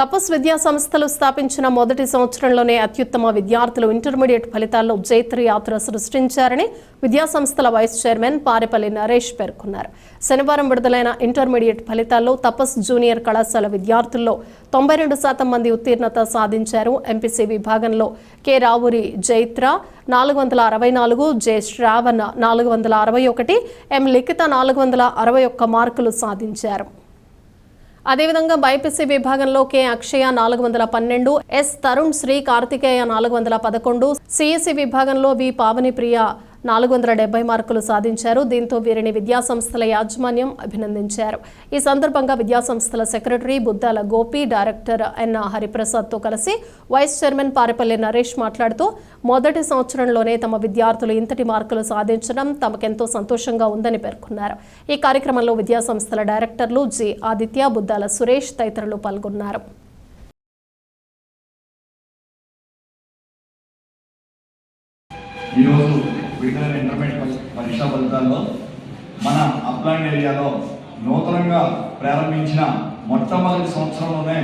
తపస్ విద్యా సంస్థలు స్థాపించిన మొదటి సంవత్సరంలోనే అత్యుత్తమ విద్యార్థులు ఇంటర్మీడియట్ ఫలితాల్లో జైత్ర యాత్ర సృష్టించారని విద్యా సంస్థల వైస్ చైర్మన్ పారెపల్లి నరేష్ పేర్కొన్నారు. శనివారం విడుదలైన ఇంటర్మీడియట్ ఫలితాల్లో తపస్ జూనియర్ కళాశాల విద్యార్థుల్లో తొంభై రెండు శాతం మంది ఉత్తీర్ణత సాధించారు. ఎంపీసీ విభాగంలో కె రావురి జైత్ర నాలుగు వందల అరవై నాలుగు జె శ్రావణ నాలుగు వందల అరవై ఒకటి ఎం లిఖిత నాలుగు వందల అరవై ఒక్క మార్కులు సాధించారు. అదేవిధంగా బైపీసీ విభాగంలో కె అక్షయ నాలుగు వందల పన్నెండు ఎస్ తరుణ్ శ్రీ కార్తికేయ నాలుగు వందల పదకొండు సిఎస్సి విభాగంలో వి పావని ప్రియ నాలుగు వందల డెబ్బై మార్కులు సాధించారు. దీంతో వీరిని విద్యాసంస్థల యాజమాన్యం అభినందించారు. ఈ సందర్భంగా విద్యాసంస్థల secretary Buddala Gopi director N హరిప్రసాద్తో కలిసి వైస్ చైర్మన్ పారిపల్లి నరేష్ మాట్లాడుతూ మొదటి సంవత్సరంలోనే తమ విద్యార్థులు ఇంతటి మార్కులు సాధించడం తమకెంతో సంతోషంగా ఉందని పేర్కొన్నారు. ఈ కార్యక్రమంలో విద్యాసంస్థల డైరెక్టర్లు జి ఆదిత్య బుద్దాల సురేష్ తదితరులు పాల్గొన్నారు. ఈరోజు విడుదలైన ఇంటర్మీడియట్ పరీక్షా ఫలితాల్లో మన అప్లాండ్ ఏరియాలో నూతనంగా ప్రారంభించిన మొట్టమొదటి సంవత్సరంలోనే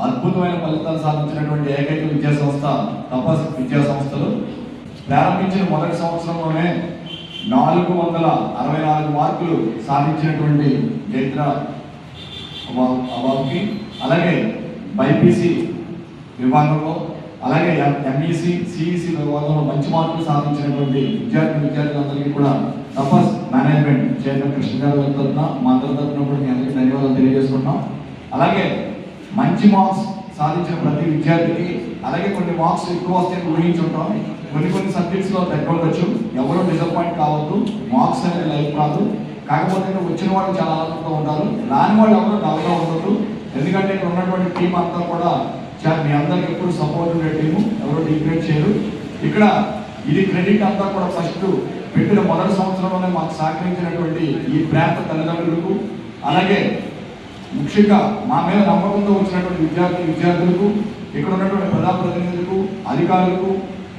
అద్భుతమైన ఫలితాలు సాధించినటువంటి ఏకైక విద్యా సంస్థ తపస్ విద్యా సంస్థలు. ప్రారంభించిన మొదటి సంవత్సరంలోనే నాలుగు వందల అరవై నాలుగు మార్కులు సాధించినటువంటి జైత్ర అబా- అలాగే బైపీసీ విభాగంలో అలాగే ఎంఈసి సిఈసి విభాగంలో మంచి మార్కులు సాధించినటువంటి విద్యార్థి విద్యార్థులందరికీ కూడా తపస్ మేనేజ్మెంట్ చైర్మన్ కృష్ణ గారి తరఫున మా అందరి తరఫున కూడా మీ అందరికీ ధన్యవాదాలు తెలియజేసుకుంటున్నాం. అలాగే మంచి మార్క్స్ సాధించిన ప్రతి విద్యార్థికి అలాగే కొన్ని మార్క్స్ ఎక్కువ వస్తాయని ఊహించుంటాం కొన్ని కొన్ని సబ్జెక్ట్స్లో తగ్గవచ్చు ఎవరు డిసప్పాయింట్ కావద్దు. మార్క్స్ అనేది లైఫ్ కాదు కాకపోతే వచ్చిన వాళ్ళు చాలా ఆనందంగా ఉంటారు. రాని వాళ్ళు ఎవరు డల్గా ఉండదు ఎందుకంటే ఇక్కడ ఉన్నటువంటి టీం అంతా కూడా మీ అందరికి ఎప్పుడు సపోర్ట్ ఉండే టీము ఎవరు డిగ్రేడ్ చేయరు. ఇక్కడ ఇది క్రెడిట్ అంతా కూడా ఫస్ట్ పెట్టిన మొదటి సంవత్సరంలోనే మాకు సహకరించినటువంటి ఈ ప్రాంత తల్లిదండ్రులకు అలాగే ముఖ్యంగా మా మీద నమ్మకంతో వచ్చినటువంటి విద్యార్థి విద్యార్థులకు ఇక్కడ ఉన్నటువంటి ప్రజాప్రతినిధులకు అధికారులకు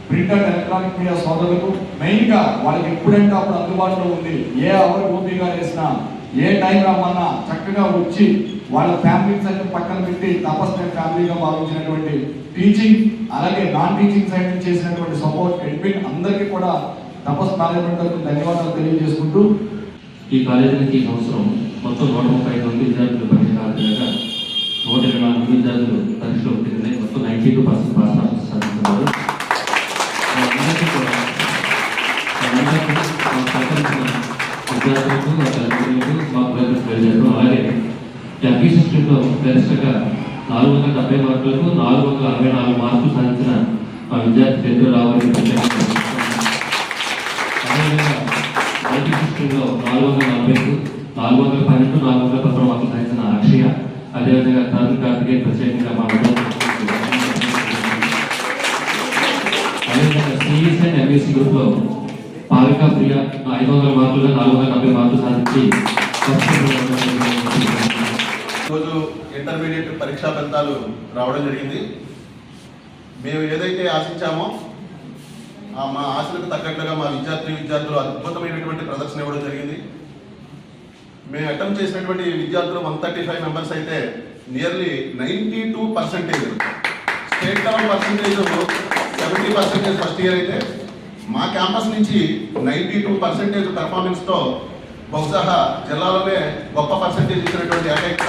ప్రింట్ అండ్ ఎలక్ట్రానిక్ మీడియా సోదరులకు మెయిన్గా వాళ్ళకి ఎప్పుడంటే అప్పుడు అందుబాటులో ఉంది ఏ అవర్ ఓపీగా వేసినా ఏ టైం రమ్మన్నా చక్కగా వచ్చి వాళ్ళ ఫ్యామిలీస్ అయితే పక్కన పెట్టి తపస్సు ఫ్యామిలీగా భావించినటువంటి టీచింగ్ అలాగే నాన్ టీచింగ్ సైడ్ నుంచి చేసినటువంటి సపోర్ట్ అడ్మిన్ అందరికీ కూడా తపస్ మేనేజ్మెంట్ తరఫున ధన్యవాదాలు తెలియజేసుకుంటూ ఈ కాలేజీకి ఈ సంవత్సరం మొత్తం నూట ముప్పై ఐదు మంది విద్యార్థులు పరీక్ష నూట ఇరవై నాలుగు విద్యార్థులు పరీక్షలో మొత్తం ninety two percent pass MP సిస్టంలో గరిష్టంగా నాలుగు వందల డెబ్బై మార్కులకు నాలుగు వందల అరవై నాలుగు మార్కులు సాధించిన మా విద్యార్థి చంద్ర రావు అదేవిధంగా ఐటీ సిస్టంలో నాలుగు వందల నలభైకు నాలుగు వందల పన్నెండు నాలుగు వందల పదమూడు మార్కులు సాధించిన అక్షయ. అదేవిధంగా తరుణ్ కార్తికే ప్రత్యేకంగా మా అదేవిధంగా సిఈసి అండ్ ఎంఈసి గ్రూప్లో పాలకా ప్రియ ఐదు వందల మార్కులుగా నాలుగు వందల డెబ్బై మార్కులు సాధించి ఫస్ట్ ఈరోజు ఇంటర్మీడియట్ పరీక్షా ఫలితాలు రావడం జరిగింది. మేము ఏదైతే ఆశించామో మా ఆశలకు తగ్గట్లుగా మా విద్యార్థి విద్యార్థులు అద్భుతమైనటువంటి ప్రదర్శన ఇవ్వడం జరిగింది. మేము అటెంప్ట్ చేసినటువంటి విద్యార్థులు వన్ థర్టీ ఫైవ్ మెంబర్స్ అయితే nearly ninety two percentage. State level percentage seventy percentage first year అయితే మా క్యాంపస్ నుంచి నైంటీ టూ పర్సెంటేజ్ పెర్ఫార్మెన్స్తో బహుశా జిల్లాలోనే గొప్ప పర్సెంటేజ్ ఇచ్చినటువంటి ఏకైక